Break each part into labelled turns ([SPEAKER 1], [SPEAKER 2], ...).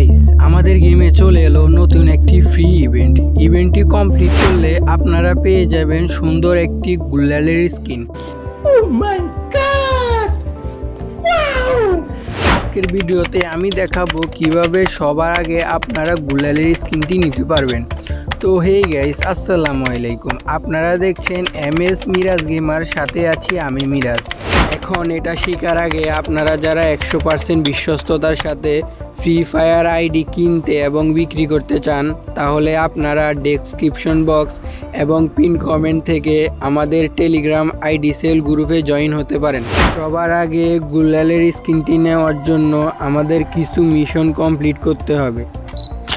[SPEAKER 1] Guys আমাদের গেমে চলে এলো নতুন একটি ফ্রি ইভেন্ট ইভেন্টটি কমপ্লিট করলে আপনারা পেয়ে যাবেন সুন্দর একটি গুল্লালের স্কিন আজকের ভিডিওতে আমি দেখাবো কীভাবে সবার আগে আপনারা গুল্লালের স্কিনটি নিতে পারবেন। তো হে গাইস আসসালামু আলাইকুম। আপনারা দেখছেন এম এস মিরাজ গেমার সাথে আছি আমি মিরাজ এখন এটা শেখার আগে আপনারা যারা একশো পার্সেন্ট বিশ্বস্ততার সাথে ফ্রি ফায়ার আইডি কিনতে এবং বিক্রি করতে চান, তাহলে আপনারা ডেসক্রিপশন বক্স এবং পিন কমেন্ট থেকে আমাদের টেলিগ্রাম আইডি সেল গ্রুপে জয়েন হতে পারেন। সবার আগে গুলালের স্ক্রিনটি নেওয়ার জন্য আমাদের কিছু মিশন কমপ্লিট করতে হবে।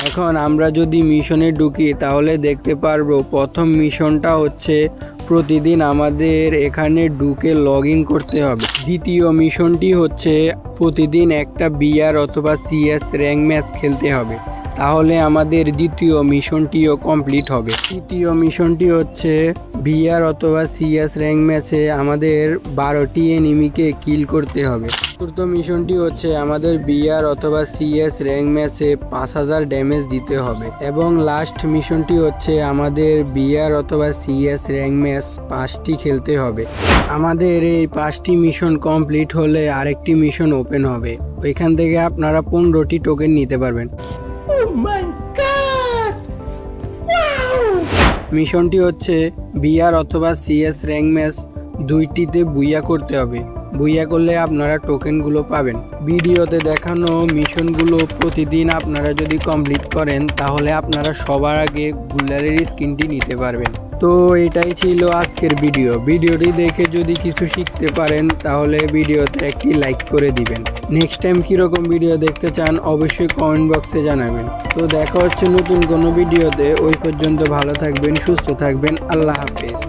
[SPEAKER 1] এখন আমরা যদি মিশনে ঢুকি, তাহলে দেখতে পারব প্রথম মিশনটা হচ্ছে প্রতিদিন আমাদের এখানে ঢুকে লগ ইন করতে হবে। দ্বিতীয় মিশনটি হচ্ছে প্রতিদিন একটা বিআর অথবা সিএস র্যাঙ্ক ম্যাচ খেলতে হবে। তাহলে আমাদের দ্বিতীয় মিশনটিও কমপ্লিট হবে। তৃতীয় মিশনটি হচ্ছে বিআর অথবা সিএস র্যাঙ্ক ম্যাচে আমাদের বারোটি এনিমিকে কিল করতে হবে। চতুর্থ মিশনটি হচ্ছে আমাদের বিআর অথবা সিএস র্যাঙ্ক ম্যাচে পাঁচ হাজার ড্যামেজ দিতে হবে এবং লাস্ট মিশনটি হচ্ছে আমাদের বিআর অথবা সিএস র্যাঙ্ক ম্যাচ পাঁচটি খেলতে হবে। আমাদের এই পাঁচটি মিশন কমপ্লিট হলে আরেকটি মিশন ওপেন হবে। ওইখান থেকে আপনারা পনেরোটি টোকেন নিতে পারবেন। মিশনটি হচ্ছে বিআর অথবা সিএস র্যাঙ্ক ম্যাচ দুইটিতে বুইয়া করতে হবে। বুইয়া করলে আপনারা টোকেনগুলো পাবেন। ভিডিওতে দেখানো মিশনগুলো প্রতিদিন আপনারা যদি কমপ্লিট করেন, তাহলে আপনারা সবার আগে গুলারের স্কিনটি নিতে পারবেন। তো এটাই ছিল আজকের ভিডিও। ভিডিওটি দেখে যদি কিছু শিখতে পারেন, তাহলে ভিডিওতে একটি লাইক করে দিবেন। নেক্সট টাইম কীরকম ভিডিও দেখতে চান, অবশ্যই কমেন্ট বক্সে জানাবেন। তো দেখা হচ্ছে নতুন কোনো ভিডিওতে। ওই পর্যন্ত ভালো থাকবেন, সুস্থ থাকবেন। আল্লাহ হাফেজ।